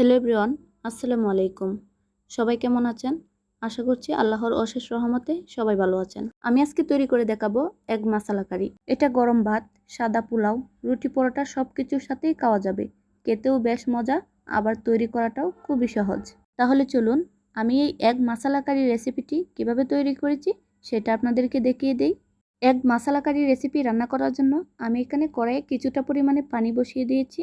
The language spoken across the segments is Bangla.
হ্যালো এভরিওয়ান, আসসালামু আলাইকুম। সবাই কেমন আছেন? আশা করছি আল্লাহর অশেষ রহমতে সবাই ভালো আছেন। আমি আজকে তৈরি করে দেখাবো এক মাসালা কারি। এটা গরম ভাত, সাদা পোলাও, রুটি পরোটা সব কিছুর সাথেই খাওয়া যাবে। খেতেও বেশ মজা, আবার তৈরি করাটাও খুবই সহজ। তাহলে চলুন, আমি এই এক মাসালা কারি রেসিপিটি কীভাবে তৈরি করেছি সেটা আপনাদেরকে দেখিয়ে দেই। এক মাসালা কারি রেসিপি রান্না করার জন্য আমি এখানে কড়াইয়ে কিছুটা পরিমাণে পানি বসিয়ে দিয়েছি।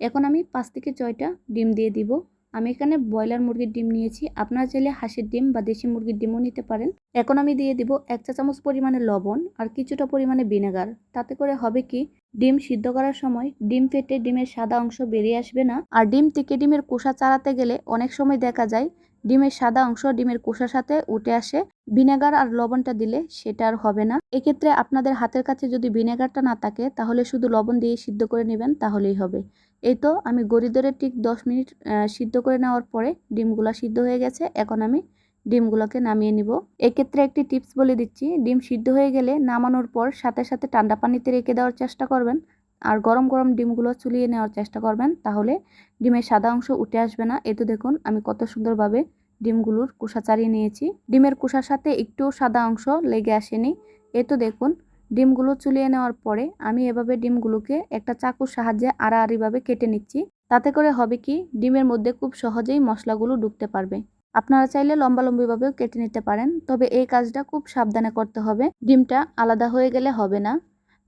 এখন আমি পাঁচ থেকে ছয়টা ডিম দিয়ে দিব। আমি এখানে ব্রয়লার মুরগির ডিম নিয়েছি। আপনারা চাইলে হাঁসের ডিম বা দেশি মুরগির ডিমও নিতে পারেন। এখন আমি দিয়ে দিব এক চা চামচ পরিমাণে লবণ আর কিছুটা পরিমাণে ভিনেগার। তাতে করে হবে কি, ডিম সিদ্ধ করার সময় ডিম ফেটে ডিমের সাদা অংশ বেরিয়ে আসবে না। আর ডিম থেকে ডিমের কোষা চালাতে গেলে অনেক সময় দেখা যায় ডিমের সাদা অংশ ডিমের কোষার সাথে উঠে আসে। ভিনেগার আর লবণটা দিলে সেটা আর হবে না। এক্ষেত্রে আপনাদের হাতের কাছে যদি ভিনেগারটা না থাকে, তাহলে শুধু লবণ দিয়ে সিদ্ধ করে নেবেন, তাহলেই হবে। এই তো আমি গড়ি ধরে ঠিক দশ মিনিট সিদ্ধ করে নেওয়ার পরে ডিমগুলো সিদ্ধ হয়ে গেছে। এখন আমি ডিমগুলোকে নামিয়ে নিব। এক্ষেত্রে একটি টিপস বলে দিচ্ছি, ডিম সিদ্ধ হয়ে গেলে নামানোর পর সাথে সাথে ঠান্ডা পানিতে রেখে দেওয়ার চেষ্টা করবেন। আর গরম গরম ডিমগুলো চুলিয়ে নেওয়ার চেষ্টা করবেন, তাহলে ডিমের সাদা অংশ উঠে আসবে না। এতো দেখুন, আমি কত সুন্দরভাবে ডিমগুলোর কুসা চারিয়ে নিয়েছি। ডিমের কুসার সাথে একটু সাদা অংশ লেগে আসেনি। এ তো দেখুন ডিমগুলো চুলিয়ে নেওয়ার পরে আমি এভাবে ডিমগুলোকে একটা চাকুর সাহায্যে আড়াআড়িভাবে কেটে নিচ্ছি। তাতে করে হবে কি, ডিমের মধ্যে খুব সহজেই মশলাগুলো ঢুকতে পারবে। আপনারা চাইলে লম্বা লম্বিভাবেও কেটে নিতে পারেন, তবে এই কাজটা খুব সাবধানে করতে হবে। ডিমটা আলাদা হয়ে গেলে হবে না।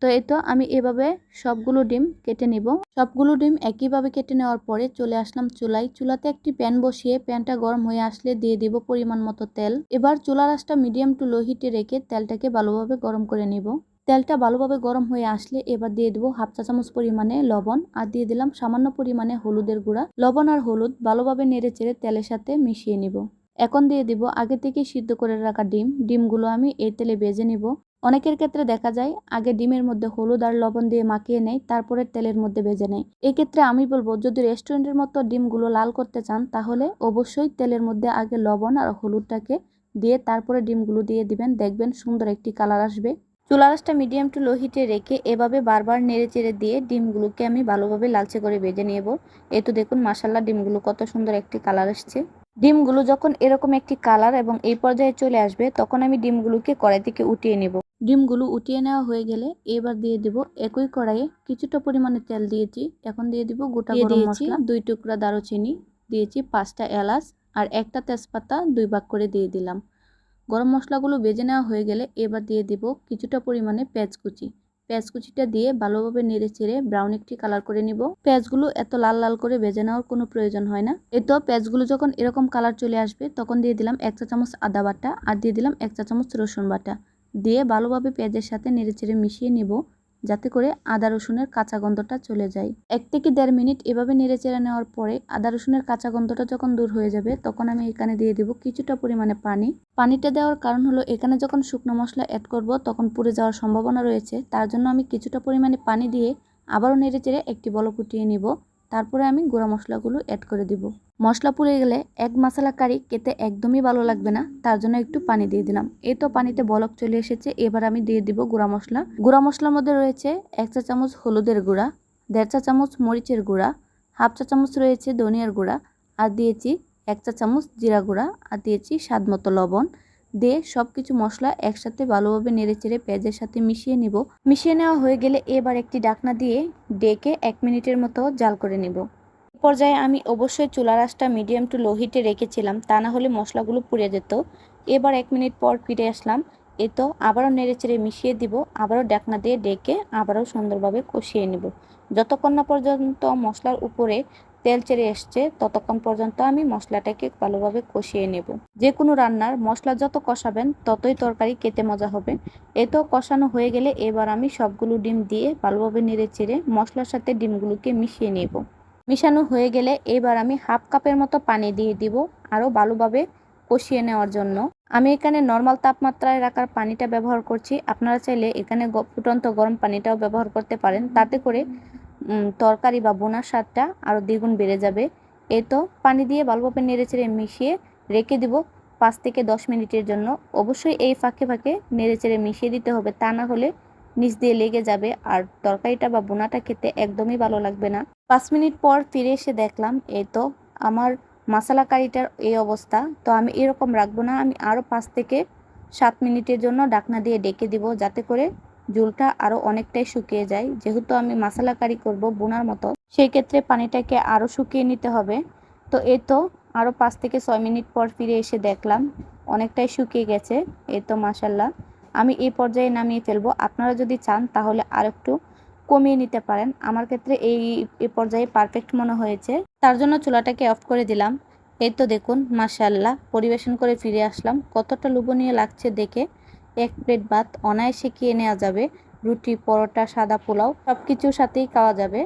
তো এই তো আমি এভাবে সবগুলো ডিম কেটে নিব। সবগুলো ডিম একইভাবে কেটে নেওয়ার পরে চলে আসলাম চুলাই চুলাতে একটি প্যান বসিয়ে প্যানটা গরম হয়ে আসলে দিয়ে দিব পরিমাণ মতো তেল। এবার চুলার আঁচটা মিডিয়াম টু লো হিটে রেখে তেলটাকে ভালোভাবে গরম করে নিব। তেলটা ভালোভাবে গরম হয়ে আসলে এবার দিয়ে দেবো হাফ চা চামচ পরিমাণে লবণ আর দিয়ে দিলাম সামান্য পরিমাণে হলুদের গুঁড়া। লবণ আর হলুদ ভালোভাবে নেড়ে চেড়ে তেলের সাথে মিশিয়ে নিব। এখন দিয়ে দিব আগে থেকে সিদ্ধ করে রাখা ডিম। ডিমগুলো আমি এই তেলে ভেজে নিব। অনেকের ক্ষেত্রে দেখা যায় আগে ডিমের মধ্যে হলুদ আর লবণ দিয়ে মাখিয়ে নেয়, তারপরে তেলের মধ্যে ভেজে নেয়। এক্ষেত্রে আমি বলব, যদি রেস্টুরেন্টের মতো ডিমগুলো লাল করতে চান, তাহলে অবশ্যই তেলের মধ্যে আগে লবণ আর হলুদটাকে দিয়ে তারপরে ডিমগুলো দিয়ে দিবেন। দেখবেন সুন্দর একটি কালার আসবে। চুলা মিডিয়াম টু লো হিটে রেখে এভাবে বারবার নেড়ে চেড়ে দিয়ে ডিমগুলোকে আমি ভালোভাবে লালচে করে ভেজে নেব। এই তো দেখুন মাসাল্লা ডিমগুলো কত সুন্দর একটি কালার আসছে। ডিমগুলো যখন এরকম একটি কালার এবং এই পর্যায়ে চলে আসবে তখন আমি ডিমগুলোকে কড়াই থেকে উঠিয়ে নেব। ডিমগুলো উঠিয়ে নেওয়া হয়ে গেলে এবার দিয়ে দিব একই কড়াইয়ে কিছুটা পরিমাণে তেল দিয়েছি। এখন দিয়ে দিব গোটা গরম মশলা। দুই টুকরা দারুচিনি দিয়েছি পাঁচটা এলাচ আর একটা তেজপাতা দুই ভাগ করে দিয়ে দিলাম। গরম মশলাগুলো বেজে নেওয়া হয়ে গেলে এবার দিয়ে দেব কিছুটা পরিমাণে পেঁয়াজ কুচি। পেঁয়াজ কুচিটা দিয়ে ভালোভাবে নেড়ে চেড়ে ব্রাউন একটি কালার করে নিব। পেঁয়াজগুলো এত লাল লাল করে ভেজে নেওয়ার কোনো প্রয়োজন হয় না। এতো পেঁয়াজগুলো যখন এরকম কালার চলে আসবে তখন দিয়ে দিলাম এক চা চামচ আদা বাটা আর দিয়ে দিলাম এক চা চামচ রসুন বাটা। দিয়ে ভালোভাবে পেঁয়াজের সাথে নেড়ে চেড়ে মিশিয়ে নিব। যাতে করে আদা রসুনের কাঁচা গন্ধটা চলে যায়। এক থেকে দেড় মিনিট এভাবে নেড়ে চেড়ে নেওয়ার পরে আদা রসুনের কাঁচা গন্ধটা যখন দূর হয়ে যাবে, তখন আমি এখানে দিয়ে দেবো কিছুটা পরিমাণে পানি। পানিটা দেওয়ার কারণ হলো এখানে যখন শুকনো মশলা অ্যাড করব, তখন পুড়ে যাওয়ার সম্ভাবনা রয়েছে। তার জন্য আমি কিছুটা পরিমাণে পানি দিয়ে আবারও নেড়ে চেড়ে একটি বল ফুটিয়ে নিব। তারপরে আমি গুঁড়া মশলাগুলো অ্যাড করে দিব। মশলা পুড়ে গেলে এক মশলা কারি খেতে একদমই ভালো লাগবে না, তার জন্য একটু পানি দিয়ে দিলাম। এই তো পানিতে বলক চলে এসেছে, এবার আমি দিয়ে দিব গুঁড়া মশলা। গুঁড়া মশলার মধ্যে রয়েছে এক চা চামচ হলুদের গুঁড়া, দেড় চা চামচ মরিচের গুঁড়া, হাফ চা চামচ রয়েছে ধনিয়ার গুঁড়া, আর দিয়েছি এক চা চামচ জিরা গুঁড়া, আর দিয়েছি স্বাদ মতো লবণ। দিয়ে সব কিছু মশলা একসাথে ভালোভাবে নেড়ে চেড়ে পেঁয়াজের সাথে মিশিয়ে নিব। মিশিয়ে নেওয়া হয়ে গেলে এবার একটি ডাকনা দিয়ে ডেকে এক মিনিটের মতো জাল করে নিব। পর্যায়ে আমি অবশ্যই চুলার আঁচটা মিডিয়াম টু লো হিটে রেখেছিলাম, তা না হলে মশলাগুলো পুড়ে যেত। এবার এক মিনিট পর ফিরে আসলাম। এ তো আবারও নেড়ে চেড়ে মিশিয়ে দিব, আবারও ডাকনা দিয়ে ডেকে আবারও সুন্দরভাবে কষিয়ে নেব। যতক্ষণ না পর্যন্ত মশলার উপরে তেল চেড়ে এসছে, ততক্ষণ পর্যন্ত আমি মশলাটাকে ভালোভাবে কষিয়ে নেব। যে কোনো রান্নার মশলা যত কষাবেন, ততই তরকারি খেতে মজা হবে। এত কষানো হয়ে গেলে এবার আমি সবগুলো ডিম দিয়ে ভালোভাবে নেড়ে চেড়ে মশলার সাথে ডিমগুলোকে মিশিয়ে নেব। মিশানো হয়ে গেলে এবার আমি হাফ কাপের মতো পানি দিয়ে দিব আরও ভালোভাবে কষিয়ে নেওয়ার জন্য। আমি এখানে নর্মাল তাপমাত্রায় রাখার পানিটা ব্যবহার করছি। আপনারা চাইলে এখানে ফুটন্ত গরম পানিটাও ব্যবহার করতে পারেন। তাতে করে তরকারি বা বোনার স্বাদটা আরও দ্বিগুণ বেড়ে যাবে। এ তো পানি দিয়ে ভালোভাবে নেড়ে চেড়ে মিশিয়ে রেখে দিব পাঁচ থেকে দশ মিনিটের জন্য। অবশ্যই এই ফাঁকে ফাঁকে নেড়ে চেড়ে মিশিয়ে দিতে হবে, তা না হলে নিচ দিয়ে লেগে যাবে আর তরকারিটা বা বোনাটা খেতে একদমই ভালো লাগবে না। পাঁচ মিনিট পর ফিরে এসে দেখলাম এই তো আমার মশলা কারিটার এই অবস্থা। তো আমি এরকম রাখব না, আমি আরও পাঁচ থেকে সাত মিনিটের জন্য ডাকনা দিয়ে ডেকে দিব, যাতে করে ঝোলটা আরও অনেকটাই শুকিয়ে যায়। যেহেতু আমি মশলা কারি করব বোনার মতো, সেই ক্ষেত্রে পানিটাকে আরও শুকিয়ে নিতে হবে। তো এই তো আরও পাঁচ থেকে ছয় মিনিট পর ফিরে এসে দেখলাম অনেকটাই শুকিয়ে গেছে। এই তো মাসাল্লাহ আমি এই পর্যায়ে নামিয়ে ফেলব। আপনারা যদি চান তাহলে আর একটু কমিয়ে নিতে পারেন। আমার ক্ষেত্রে এই এই পর্যায়ে পারফেক্ট মনে হয়েছে। তার জন্য চুলাটাকে অফ করে দিলাম। এই তো দেখুন মাসাল্লাহ পরিবেশন করে ফিরে আসলাম। কতটা লোভনীয় লাগছে দেখে। এক প্লেট ভাত অনায়াসে খেয়ে নেওয়া যাবে। রুটি, পরোটা, সাদা পোলাও সব কিছুর সাথেই খাওয়া যাবে।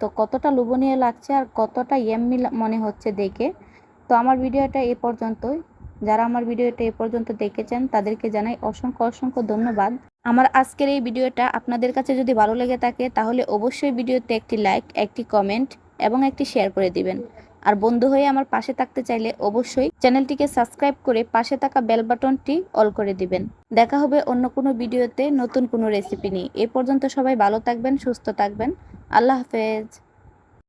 তো কতটা লোভনীয় লাগছে আর কতটা ইয়াম্মি মনে হচ্ছে দেখে। তো আমার ভিডিওটা এ পর্যন্তই। যারা আমার ভিডিওটা এ পর্যন্ত দেখেছেন, তাদেরকে জানাই অসংখ্য অসংখ্য ধন্যবাদ। আমার আজকের এই ভিডিওটা আপনাদের কাছে যদি ভালো লেগে থাকে, তাহলে অবশ্যই ভিডিওতে একটি লাইক, একটি কমেন্ট এবং একটি শেয়ার করে দিবেন। আর বন্ধু হয়ে আমার পাশে থাকতে চাইলে অবশ্যই চ্যানেলটিকে সাবস্ক্রাইব করে পাশে থাকা বেল বাটনটি অল করে দিবেন। দেখা হবে অন্য কোনো ভিডিওতে নতুন কোনো রেসিপি নিয়ে। এ পর্যন্ত সবাই ভালো থাকবেন, সুস্থ থাকবেন। আল্লাহ হাফেজ।